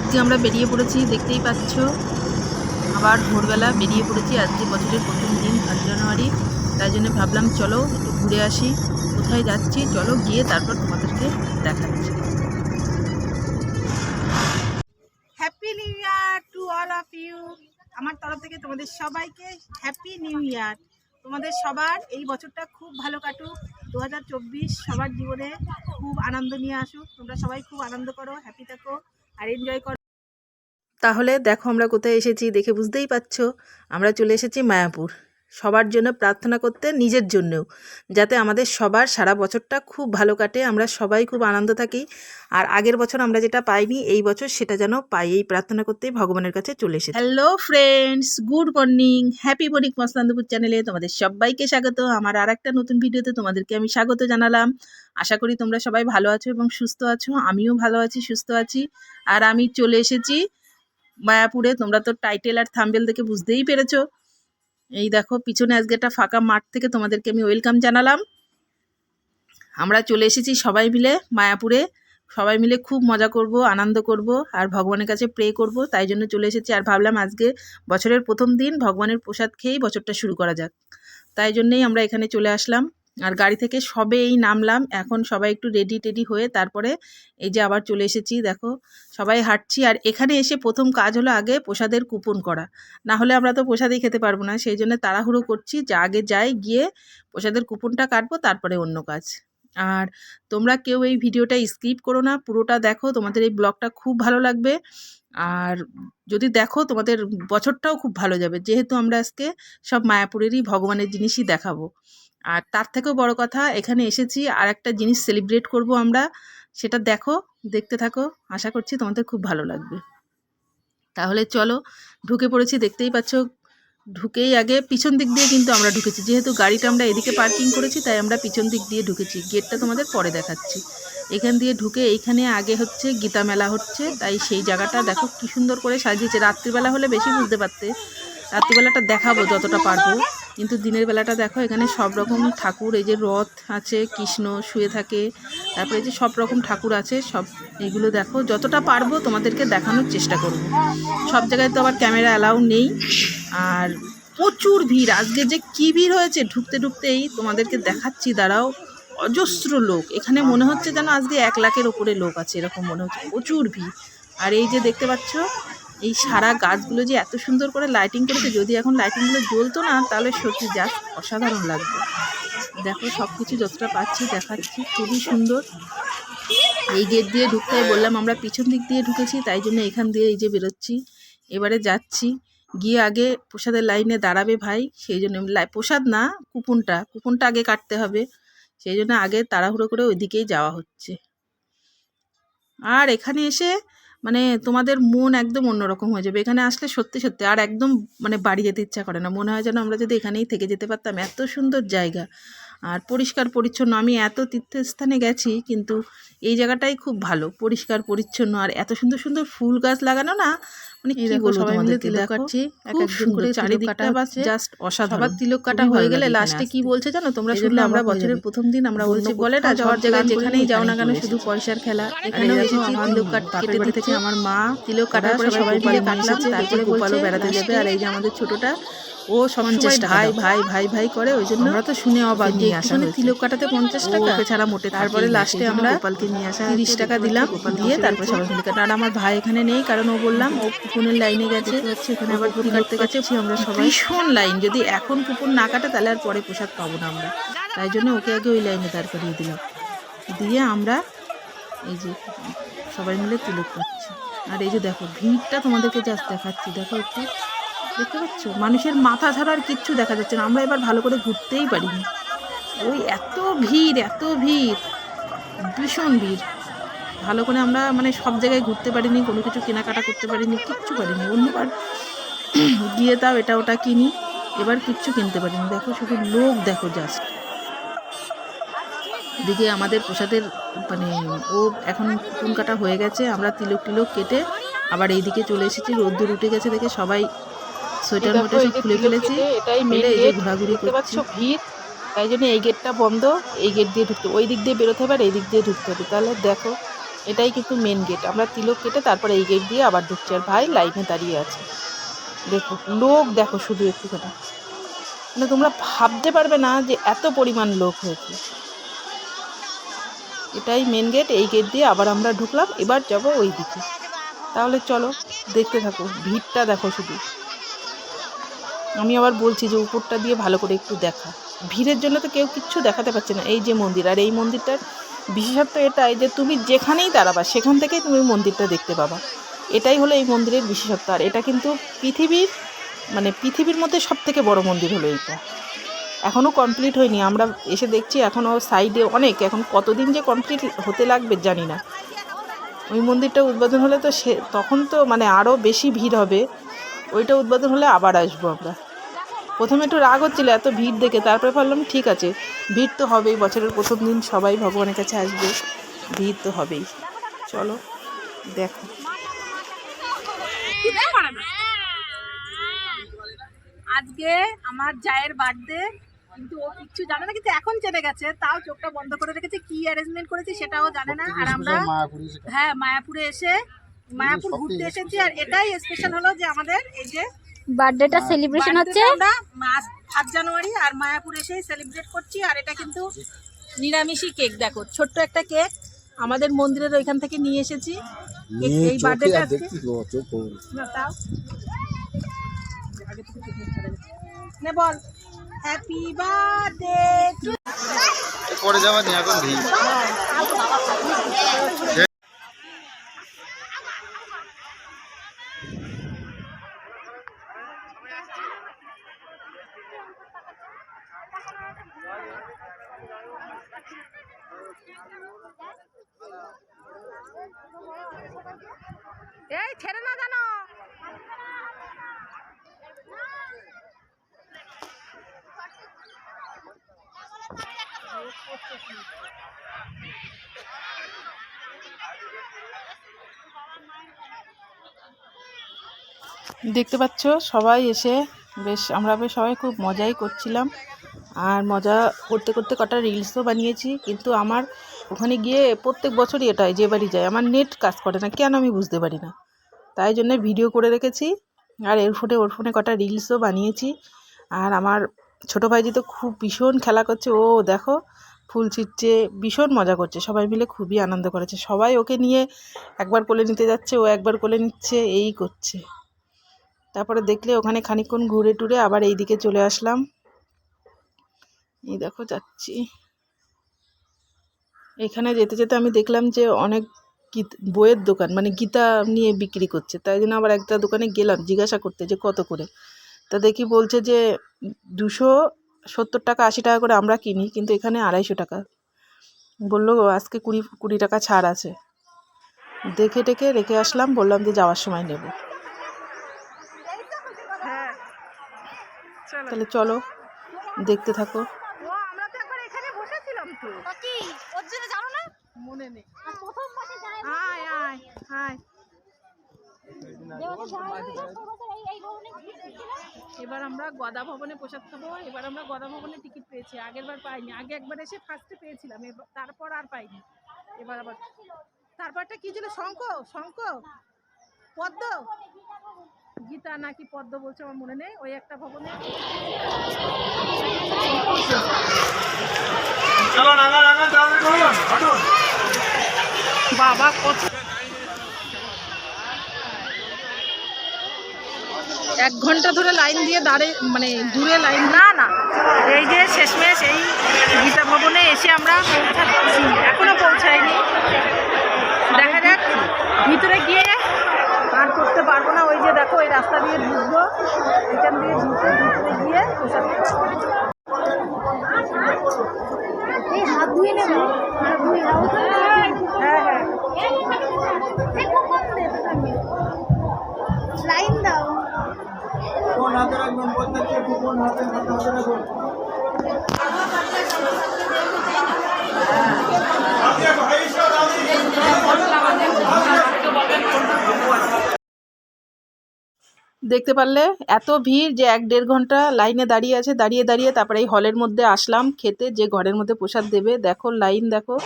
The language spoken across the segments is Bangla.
আজকে আমরা বেরিয়ে পড়েছি, দেখতেই পাচ্ছ। আবার ভোরবেলা বেরিয়ে পড়েছি, আজকে বছরের প্রথম দিন আট জানুয়ারি। তাই জন্য ভাবলাম, চলো একটু ঘুরে আসি, কোথায় যাচ্ছি, চলো গিয়ে তারপর তোমাদেরকে দেখাচ্ছি। Happy new year to all of you আমার তরফ থেকে তোমাদের সবাইকে হ্যাপি নিউ ইয়ার তোমাদের সবার এই বছরটা খুব ভালো কাটুক। দু হাজার চব্বিশ সবার জীবনে খুব আনন্দ নিয়ে আসুক। তোমরা সবাই খুব আনন্দ করো হ্যাপি থাকো। আর এনজয় কর তাহলে দেখো আমরা কোথায় এসেছি দেখে বুঝতেই পারছ। আমরা চলে এসেছি মায়াপুর। সবার জন্য প্রার্থনা করতে নিজের জন্যও, যাতে আমাদের সবার সারা বছরটা খুব ভালো কাটে, আমরা সবাই খুব আনন্দ থাকি। আর আগের বছর আমরা যেটা পাইনি, এই বছর সেটা যেন পাই, এই প্রার্থনা করতেই ভগবানের কাছে চলে এসেছি। Hello friends good morning happy morning Mastandpur চ্যানেলে তোমাদের সবাইকে স্বাগত। আমার আর একটা নতুন ভিডিওতে তোমাদেরকে আমি স্বাগত জানালাম। আশা করি তোমরা সবাই ভালো আছো এবং সুস্থ আছো, আমিও ভালো আছি, সুস্থ আছি। আর আমি চলে এসেছি মায়াপুরে, তোমরা তো টাইটেল আর থাম্বেল দেখে বুঝতেই পেরেছ। এই দেখো, পিছনে আজকে একটা ফাঁকা মাঠ থেকে তোমাদেরকে আমি ওয়েলকাম জানালাম। আমরা চলে এসেছি সবাই মিলে মায়াপুরে। সবাই মিলে খুব মজা করব, আনন্দ করব আর ভগবানের কাছে প্রে করব। তাই জন্য চলে এসেছি আর ভাবলাম আজকে বছরের প্রথম দিন ভগবানের প্রসাদ খেয়েই বছরটা শুরু করা যাক। তাই জন্যেই আমরা এখানে চলে আসলাম। আর গাড়ি থেকে সবে এই নামলাম। এখন সবাই একটু রেডি টেডি হয়ে তারপরে এই যে আবার চলে এসেছি, দেখো। সবাই হাঁটছি আর এখানে এসে প্রথম কাজ হলো আগে প্রসাদের কুপন করা। না হলে আমরা তো প্রসাদই খেতে পারব না, সেই জন্য তাড়াহুড়ো করছি যে আগে যাই গিয়ে প্রসাদের কুপনটা কাটবো, তারপরে অন্য কাজ। আর তোমরা কেউ এই ভিডিওটা স্কিপ করো না, পুরোটা দেখো, তোমাদের এই ব্লগটা খুব ভালো লাগবে। আর যদি দেখো, তোমাদের বছরটাও খুব ভালো যাবে, যেহেতু আমরা আজকে সব মায়াপুরেরই ভগবানের জিনিসই দেখাবো। আর তার থেকেও বড় কথা, এখানে এসেছি আর একটা জিনিস সেলিব্রেট করব আমরা, সেটা দেখো, দেখতে থাকো, আশা করছি তোমাদের খুব ভালো লাগবে। তাহলে চলো, ঢুকে পড়েছি, দেখতেই পাচ্ছ ঢুকেই আগে পিছন দিক দিয়ে কিন্তু আমরা ঢুকেছি। যেহেতু গাড়িটা আমরা এদিকে পার্কিং করেছি, তাই আমরা পিছন দিক দিয়ে ঢুকেছি। গেটটা তোমাদের পরে দেখাচ্ছি। এখান দিয়ে ঢুকে এইখানে আগে হচ্ছে গীতা মেলা হচ্ছে, তাই সেই জায়গাটা দেখো কি সুন্দর করে সাজিয়েছে। রাত্রিবেলা হলে বেশি বুঝতে পারতে। রাত্রিবেলাটা দেখাবো যতটা পারব। কিন্তু দিনের বেলাটা দেখো, এখানে সব রকম ঠাকুর, এই যে রথ আছে, কৃষ্ণ শুয়ে থাকে, তারপরে এই যে সব রকম ঠাকুর আছে, সব এগুলো দেখো। যতটা পারব তোমাদেরকে দেখানোর চেষ্টা করব। সব জায়গায় তো আবার ক্যামেরা অ্যালাউ নেই। আর প্রচুর ভিড়। আজকে যে কি ভিড় হয়েছে, ঢুকতে ঢুকতেই তোমাদেরকে দেখাচ্ছি, দাঁড়াও। অজস্র লোক। এখানে মনে হচ্ছে যেন আজকে এক লাখের ওপরে লোক আছে, এরকম মনে হচ্ছে। প্রচুর ভিড়। আর এই যে দেখতে পাচ্ছ এই সারা গাছগুলো যে এত সুন্দর করে লাইটিং করেছে, যদি এখন লাইটিংগুলো জ্বলতো না, তাহলে সত্যি জাস্ট অসাধারণ লাগবে। দেখো সব কিছু যতটা পাচ্ছি, দেখাচ্ছি, খুবই সুন্দর। এই গেট দিয়ে ঢুকতে বললাম, আমরা পিছন দিক দিয়ে ঢুকেছি, তাই জন্য এখান দিয়ে এই যে বেরোচ্ছি। এবারে যাচ্ছি। গিয়ে আগে প্রসাদের লাইনে দাঁড়াবে ভাই, সেই জন্য প্রসাদ না, কুপনটা। কুপনটা আগে কাটতে হবে। সেই জন্য আগে তাড়াহুড়ো করে ওইদিকেই যাওয়া হচ্ছে। আর এখানে এসে মানে তোমাদের মন একদম অন্যরকম হয়ে যাবে। এখানে আসলে সত্যি সত্যি আর একদম মানে বাড়ি যেতে ইচ্ছা করে না। মনে হয় যেন আমরা যদি এখানেই থেকে যেতে পারতাম, এত সুন্দর জায়গা আর পরিষ্কার পরিচ্ছন্ন। আমি এত তীর্থস্থানে গেছি কিন্তু এই জায়গাটাই খুব ভালো, পরিষ্কার পরিচ্ছন্ন। আর এত সুন্দর সুন্দর ফুল গাছ লাগানো না মানে কি বলব সবাই তিলক কাটছি এক একজন চারিদিকটা জাস্ট অসাধারণ সবার তিলক কাটা হয়ে গেলে লাস্টে কি বলছে জানো? তোমরা শুনলে আমরা বছরের প্রথম দিন আমরা বলছি বলে না যাওয়ার জায়গায় যেখানেই যাও না কেন? শুধু পয়সার খেলা। এখানেও এসেছি তিলক কাট কেটে দিতেছে আমার মা। তিলক কাটার পরে সবাই মিলে কাটলাম তারপরে গোপালও বেড়াতে যাবে। আর এই যে আমাদের ছোটটা ও পঞ্চাশ ভাই ভাই ভাই ভাই করে ওই জন্য আমরা তো শুনে অবাক নিয়ে আসা তিলক কাটাতে পঞ্চাশ টাকা ওকে ছাড়া মোটে তারপরে লাস্টে আমরা গোপালকে নিয়ে আসা তিরিশ টাকা দিলাম দিয়ে তারপরে সবাই মিলে কাটা আর আমার ভাই এখানে নেই কারণ ও বললাম ও কুপনের লাইনে গেছে হচ্ছে এখানে আবার কুপন কাটতে গেছে আমরা সবাই। ভীষণ লাইন যদি এখন কুপন না কাটে তাহলে আর পরে পোশাক পাবো না আমরা। তাই জন্য ওকে আগে ওই লাইনে দাঁড় করিয়ে দিলাম। দিয়ে আমরা এই যে সবাই মিলে তিলক কাটছি। আর এই যে দেখো ভিড়টা তোমাদেরকে জাস্ট দেখাচ্ছি। দেখো একটু। দেখতে পাচ্ছ? মানুষের মাথা ছাড়া আর কিচ্ছু দেখা যাচ্ছে না। আমরা এবার ভালো করে ঘুরতেই পারিনি। ওই এত ভিড় এত ভিড়। ভীষণ ভিড়। ভালো করে আমরা মানে সব জায়গায় ঘুরতে পারিনি, কোনো কিছু কেনাকাটা করতে পারিনি, কিচ্ছু পারিনি। অন্যবার গিয়ে তাও এটা ওটা কিনি, এবার কিচ্ছু কিনতে পারিনি। দেখো, শুধু লোক দেখো জাস্ট দিকে আমাদের প্রসাদের মানে ও এখন কুকুন কাটা হয়ে গেছে, আমরা তিলক টিলক কেটে আবার এইদিকে চলে এসেছি, রোদ্দুর উঠে গেছে দেখে সবাই সোয়েটার মোটা সব খুলে ফেলেছি এটাই ফেলে এই যে ঘোরাঘুরি করছি। ভিড় তাই জন্য এই গেটটা বন্ধ এই গেট দিয়ে ঢুকতে ওই দিক দিয়ে বেরোতে হবে আর এই দিক দিয়ে ঢুকতে হবে। তাহলে দেখো এটাই কিন্তু মেন গেট আমরা তিলক কেটে তারপরে এই গেট দিয়ে আবার ঢুকছি। আর ভাই লাইনে দাঁড়িয়ে আছে। দেখো লোক দেখো শুধু একটুখানি। মানে তোমরা ভাবতে পারবে না যে এত পরিমাণ লোক হয়েছে। এটাই মেন গেট এই গেট দিয়ে আবার আমরা ঢুকলাম। এবার যাব ওই দিকে। তাহলে চলো দেখতে থাকো। ভিড়টা দেখো শুধু। আমি আবার বলছি যে উপরটা দিয়ে ভালো করে একটু দেখা। ভিড়ের জন্য তো কেউ কিচ্ছু দেখাতে পারছে না। এই যে মন্দির, আর এই মন্দিরটার বিশেষত্ব এটাই যে তুমি যেখানেই দাঁড়াবা, সেখান থেকেই তুমি মন্দিরটা দেখতে পাবা। এটাই হলো এই মন্দিরের বিশেষত্ব। আর এটা কিন্তু পৃথিবীর মানে পৃথিবীর মধ্যে সব থেকে বড় মন্দির হলো এইটা। এখনও কমপ্লিট হয়নি। আমরা এসে দেখছি এখনও সাইডে অনেক। এখন কতদিন যে কমপ্লিট হতে লাগবে জানি না। ওই মন্দিরটা উদ্বোধন হলে তো সে, তখন তো মানে আরও বেশি ভিড় হবে। ওইটা উদ্বোধন হলে আবার আসব আমরা। প্রথমে একটু রাগ হচ্ছিল এত ভিড় দেখে। তারপরে ভাবলাম ঠিক আছে ভিড় তো হবেই বছরের প্রথম দিন সবাই ভগবানের কাছে আসবে। ভিড় তো হবেই। চলো দেখো। আজকে আমার জায়ের বার্থডে কিন্তু ও কিচ্ছু জানে না কিন্তু এখন জেনে গেছে। তাও চোখটা বন্ধ করে রেখেছে। কি অ্যারেঞ্জমেন্ট করেছে সেটাও জানে না। আর আমরা হ্যাঁ মায়াপুরে এসে মায়াপুর ঘুরতে এসেছি আর এটাই স্পেশাল হলো যে আমাদের এই যে বার্থডেটা সেলিব্রেশন হচ্ছে। আমরা মাস সাত জানুয়ারি আর মায়াপুর এসেই সেলিব্রেট করছি আর এটা কিন্তু নিরামিষই কেক দেখো ছোট্ট একটা কেক আমাদের মন্দিরের ওইখান থেকে নিয়ে এসেছি। এই- বার্থডেটা না বল। হ্যাপি বার্থডে টু পরে যাওয়া নেই এখন ভিড় এই ছেড়ে না জানো দেখতে পাচ্ছ, সবাই এসে বেশ, আমরা বেশ সবাই খুব মজাই করছিলাম। আর মজা করতে করতে কটা রিলসও বানিয়েছি, কিন্তু আমার ওখানে গিয়ে প্রত্যেক বছরই এটাই, যে বাড়ি যায়। আমার নেট কাজ করে না, কেন আমি বুঝতে পারি না। তাই জন্য ভিডিও করে রেখেছি, আর এর ফোনে, ওর ফোনে কটা রিলসও বানিয়েছি। আর আমার ছোটো ভাইজি তো খুব ভীষণ খেলা করছে। ও, দেখো ফুল ছিটছে, ভীষণ মজা করছে, সবাই মিলে খুবই আনন্দ করেছে। সবাই ওকে নিয়ে একবার কোলে নিতে যাচ্ছে, ও একবার কোলে নিচ্ছে, এই করছে। তারপরে দেখলে ওখানে খানিকক্ষণ ঘুরে টুরে আবার এই দিকে চলে আসলাম। এই দেখো যাচ্ছি। এখানে যেতে যেতে আমি দেখলাম যে অনেক বইয়ের দোকান মানে গীতা নিয়ে বিক্রি করছে। তাই জন্য আবার একটা দোকানে গেলাম, জিজ্ঞাসা করতে যে কত করে। তা দেখি বলছে যে দুশো সত্তর টাকা আশি টাকা করে আমরা কিনি কিন্তু এখানে আড়াইশো টাকা। বলল আজকে কুড়ি কুড়ি টাকা ছাড় আছে। দেখে টেকে রেখে আসলাম বললাম যে যাওয়ার সময় নেব। হ্যাঁ তাহলে চলো দেখতে থাকো। ও আমরা তো একবার এখানে বসেছিলাম তো কি ওর জন্য জানো না মনে নেই প্রথম এবার আমরা গদা ভবনে প্রসাদ খাব। এবার আমরা গদা ভবনে টিকিট পেয়েছি। আগের বার পাইনি। আগে একবার এসে ফার্স্টে পেয়েছিলাম। এবার তারপর আর পাইনি। এবার আবার তারপরটা কি ছিল? শঙ্খ? শঙ্খ? পদ্ম? গীতা নাকি পদ্ম বলছে আমার মনে নেই। ওই একটা ভবনে। বাবা কত এক ঘণ্টা ধরে লাইন দিয়ে দাঁড়ে মানে দূরে লাইন না না। এই যে শেষমেশ, এই গীতা ভবনে এসে আমরা পৌঁছাচ্ছি। এখনও পৌঁছায়নি। দেখা যাক, ভিতরে গিয়ে আর করতে পারব না। ওই যে দেখো ওই রাস্তা দিয়ে ঢুকবো। এখান দিয়ে ঢুকে ভিতরে গিয়ে দেখতে পারলে? এত ভিড় যে এক দেড় ঘণ্টা লাইনে দাঁড়িয়ে আছে, দাঁড়িয়ে দাঁড়িয়ে তারপরে এই হলের মধ্যে আসলাম, খেতে যে ঘরের মধ্যে প্রসাদ দেবে, দেখো লাইন, দেখো।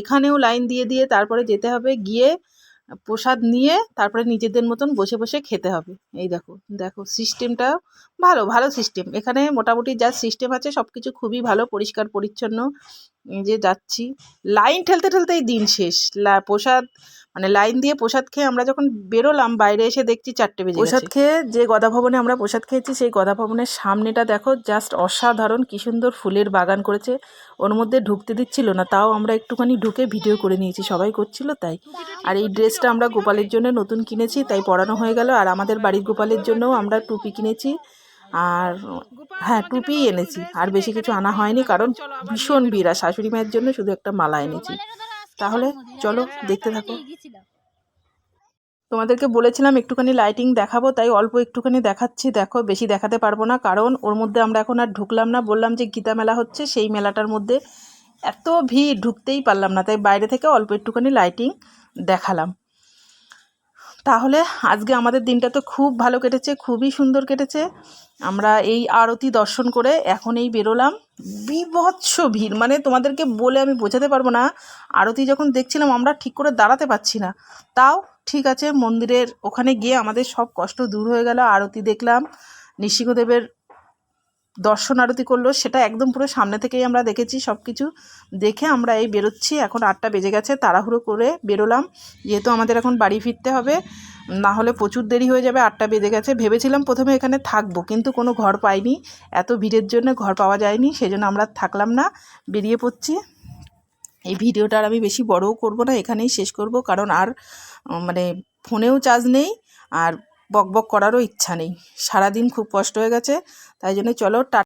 এখানেও লাইন দিয়ে দিয়ে তারপরে যেতে হবে, গিয়ে প্রসাদ নিয়ে তারপরে নিজেদের মতন বসে বসে খেতে হবে। এই দেখো দেখো সিস্টেমটা ভালো ভালো সিস্টেম এখানে মোটামুটি যা সিস্টেম আছে সব কিছু খুবই ভালো, পরিষ্কার, পরিচ্ছন্ন। যে যাচ্ছি। লাইন ঠেলতে ঠেলতেই দিন শেষ। প্রসাদ মানে লাইন দিয়ে প্রসাদ খেয়ে আমরা যখন বেরোলাম বাইরে এসে দেখছি চারটে বেজে প্রসাদ খেয়ে যে গদা ভবনে আমরা প্রসাদ খেয়েছি সেই গদা ভবনের সামনেটা দেখো জাস্ট অসাধারণ কি সুন্দর ফুলের বাগান করেছে। ওর মধ্যে ঢুকতে দিচ্ছিল না তাও আমরা একটুখানি ঢুকে ভিডিও করে নিয়েছি সবাই করছিল তাই। আর এই ড্রেসটা আমরা গোপালের জন্য নতুন কিনেছি তাই পরানো হয়ে গেল। আর আমাদের বাড়ির গোপালের জন্যও আমরা টুপি কিনেছি আর হ্যাঁ টুপি এনেছি। আর বেশি কিছু আনা হয়নি কারণ ভীষণ আর শাশুড়ি মায়ের জন্য শুধু একটা মালা এনেছি। তাহলে চলো দেখতে থাকো। তোমাদেরকে বলেছিলাম একটুখানি লাইটিং দেখাবো তাই অল্প একটুখানি দেখাচ্ছি। দেখো বেশি দেখাতে পারব না কারণ ওর মধ্যে আমরা এখন আর ঢুকলাম না। বললাম যে গীতা মেলা হচ্ছে সেই মেলাটার মধ্যে এত ভিড় ঢুকতেই পারলাম না। তাই বাইরে থেকে অল্প একটুখানি লাইটিং দেখালাম। তাহলে আজকে আমাদের দিনটা তো খুব ভালো কেটেছে, খুবই সুন্দর কেটেছে। আমরা এই আরতি দর্শন করে এখন এই বেরোলাম। বিভৎস ভিড় মানে তোমাদেরকে বলে আমি বোঝাতে পারব না। আরতি যখন দেখছিলাম, আমরা ঠিক করে দাঁড়াতে পারছি না। তাও ঠিক আছে, মন্দিরের ওখানে গিয়ে আমাদের সব কষ্ট দূর হয়ে গেল, আরতি দেখলাম। নৃসিংহদেবের দর্শন আরতি করল, সেটা একদম পুরো সামনে থেকেই আমরা দেখেছি সব কিছু দেখে আমরা এই বেরোচ্ছি, এখন আটটা বেজে গেছে, তাড়াহুড়ো করে বেরোলাম। যেহেতু আমাদের এখন বাড়ি ফিরতে হবে, না হলে প্রচুর দেরি হয়ে যাবে, আটটা বেজে গেছে। ভেবেছিলাম প্রথমে এখানে থাকব, কিন্তু কোনো ঘর পাইনি। এত ভিড়ের জন্য ঘর পাওয়া যায়নি সেই জন্য আমরা থাকলাম না, বেরিয়ে পড়ছি। এই ভিডিওটা আর আমি বেশি বড়ও করব না, এখানেই শেষ করব, কারণ আর মানে ফোনেও চার্জ নেই, আর বক বক করারও ইচ্ছা নেই। সারাদিন খুব কষ্ট হয়ে গেছে তাই জন্য চলো টা